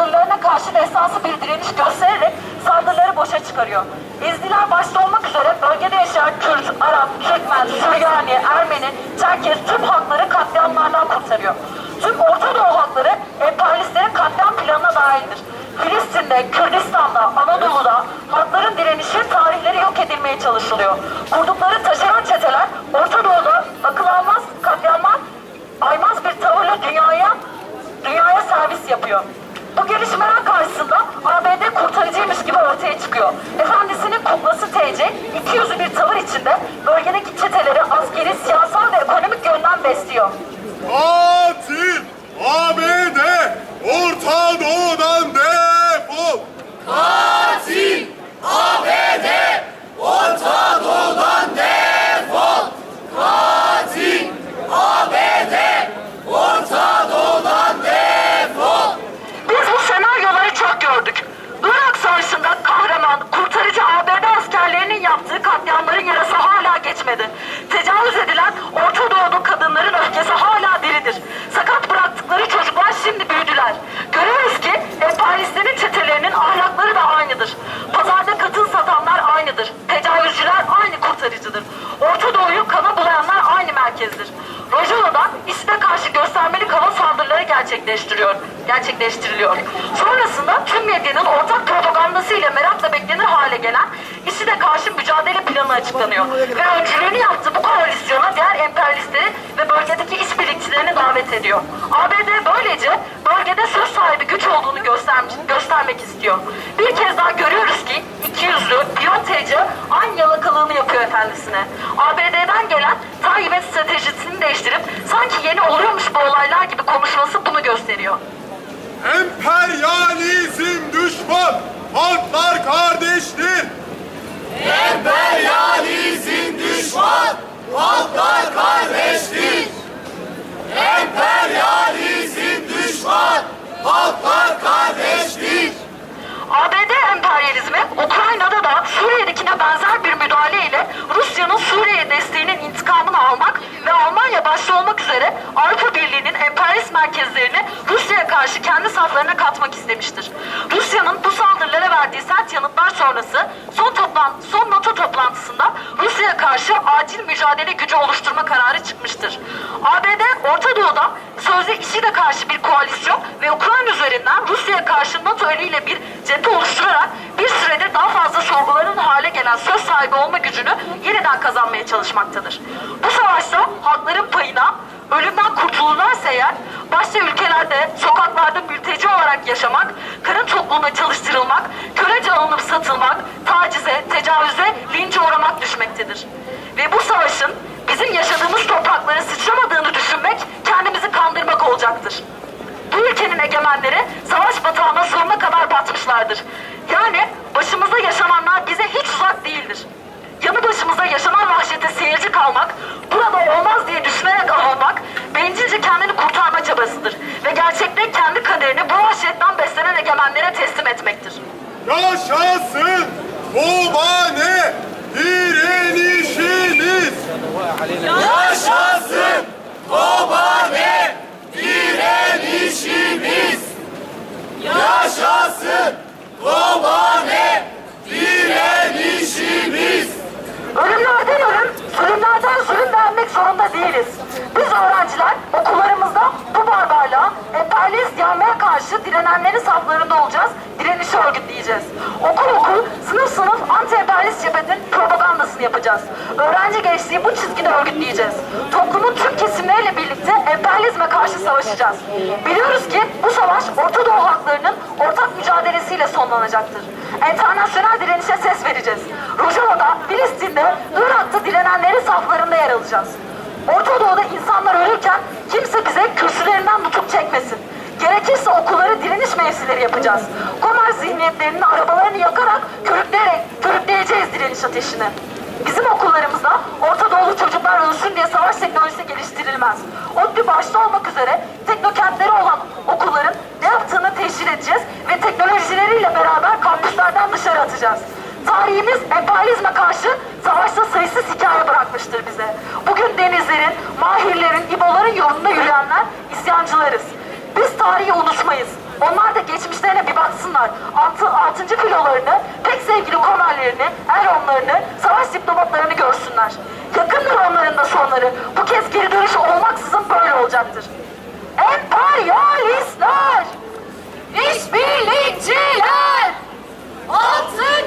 saldırılarına karşı destansı bir direniş göstererek saldırıları boşa çıkarıyor. İzdiler başta olmak üzere bölgede yaşayan Kürt, Arap, Türkmen, Süryani, Ermeni, Çerkez tüm halkları katliamlardan kurtarıyor. Tüm Orta Doğu halkları emperyalistlerin katliam planına dahildir. Filistin'de, Kürdistan'da, Anadolu'da halkların direnişi tarihleri yok edilmeye çalışılıyor. Kurdukları taşeron çeteler Orta Doğu'da akıl almaz katliamlar aymaz bir tavırla dünyaya dünyaya servis yapıyor. Bu gelişmeler karşısında ABD kurtarıcıymış gibi ortaya çıkıyor. Efendisinin kuklası TC, iki yüzlü bir tavır içinde bölgedeki çeteleri askeri, siyasal ve ekonomik yönden besliyor. Katil ABD Orta gerçekleştiriyor, gerçekleştiriliyor. Sonrasında tüm medyanın ortak propagandası ile merakla beklenir hale gelen IŞİD'e karşı mücadele planı açıklanıyor. Ve öncülüğünü yaptığı bu koalisyona diğer emperyalistleri ve bölgedeki işbirlikçilerini davet ediyor. ABD böylece bölgede söz sahibi güç olduğunu göstermek istiyor. Bir kez daha görüyoruz ki iki yüzlü piyon TC aynı yalakalığını yapıyor efendisine. ABD'den gelen Tayyip'in stratejisini değiştirip sanki yeni oluyormuş bu olaylar gibi konuşması gösteriyor. Emperyalizm düşman. Halklar kardeştir. Emperyalizm düşman, halklar kardeştir. Emperyalizm sözde IŞİD'e karşı bir koalisyon ve Ukrayna üzerinden Rusya'ya karşı NATO eliyle bir cephe oluşturarak bir sürede daha fazla sorguların hale gelen söz sahibi olma gücünü yeniden kazanmaya çalışmaktadır. Bu savaşta halkların payına ölümden kurtulurlarsa eğer başta ülkelerde sokaklarda mülteci olarak yaşamak, karın topluluğuna çalıştırılmak, kölece alınıp satılmak, tacize, tecavüze, linçe uğramak düşmektedir. Ve bu savaşın bizim yaşadığımız topraklara sıçramadığını düşünmek olacaktır. Bu ülkenin egemenleri savaş batağına sonuna kadar batmışlardır. Yani başımızda yaşananlar bize hiç uzak değildir. Yanı başımızda yaşanan vahşete seyirci kalmak, burada olmaz diye düşünerek avunmak, bencilce kendini kurtarma çabasıdır. Ve gerçekte kendi kaderini bu vahşetten beslenen egemenlere teslim etmektir. Yaşasın Kobane Biz öğrenciler okullarımızda bu barbarlığa, emperyalist yanmaya karşı direnenlerin saflarında olacağız, direnişi örgütleyeceğiz. Okul okul, sınıf sınıf anti-emperyalist cephenin propagandasını yapacağız. Öğrenci gençliği bu çizgide örgütleyeceğiz. Toplumun tüm kesimleriyle birlikte emperyalizme karşı savaşacağız. Biliyoruz ki bu savaş Orta Doğu halklarının ortak mücadelesiyle sonlanacaktır. Enternasyonel direnişe ses vereceğiz. Rojava'da, Filistin'de, Irak'ta direnenlerin saflarında yer alacağız. Orta Doğu'da insanlar ölürken kimse bize kürsülerinden nutuk çekmesin. Gerekirse okulları direniş mevzileri yapacağız. Komar zihniyetlerinin arabalarını yakarak körükleyerek, körükleyeceğiz direniş ateşini. Bizim okullarımızda Orta Doğulu çocuklar ölsün diye savaş teknolojisi geliştirilmez. ODTÜ başta olmak üzere teknokentleri olan okulların ne yaptığını teşhir edeceğiz ve teknolojileriyle beraber vereceğiz. Tarihimiz emperyalizme karşı savaşta sayısız hikaye bırakmıştır bize. Bugün denizlerin, mahirlerin, iboların yolunda yürüyenler isyancılarız. Biz tarihi unutmayız. Onlar da geçmişlerine bir baksınlar. Altı, altıncı filolarını, pek sevgili komerlerini, eronlarını, savaş diplomatlarını görsünler. Yakındır onların da sonları. Bu kez geri dönüş olmaksızın böyle olacaktır. Emperyalistler! İşbirlikçiler! Altıncı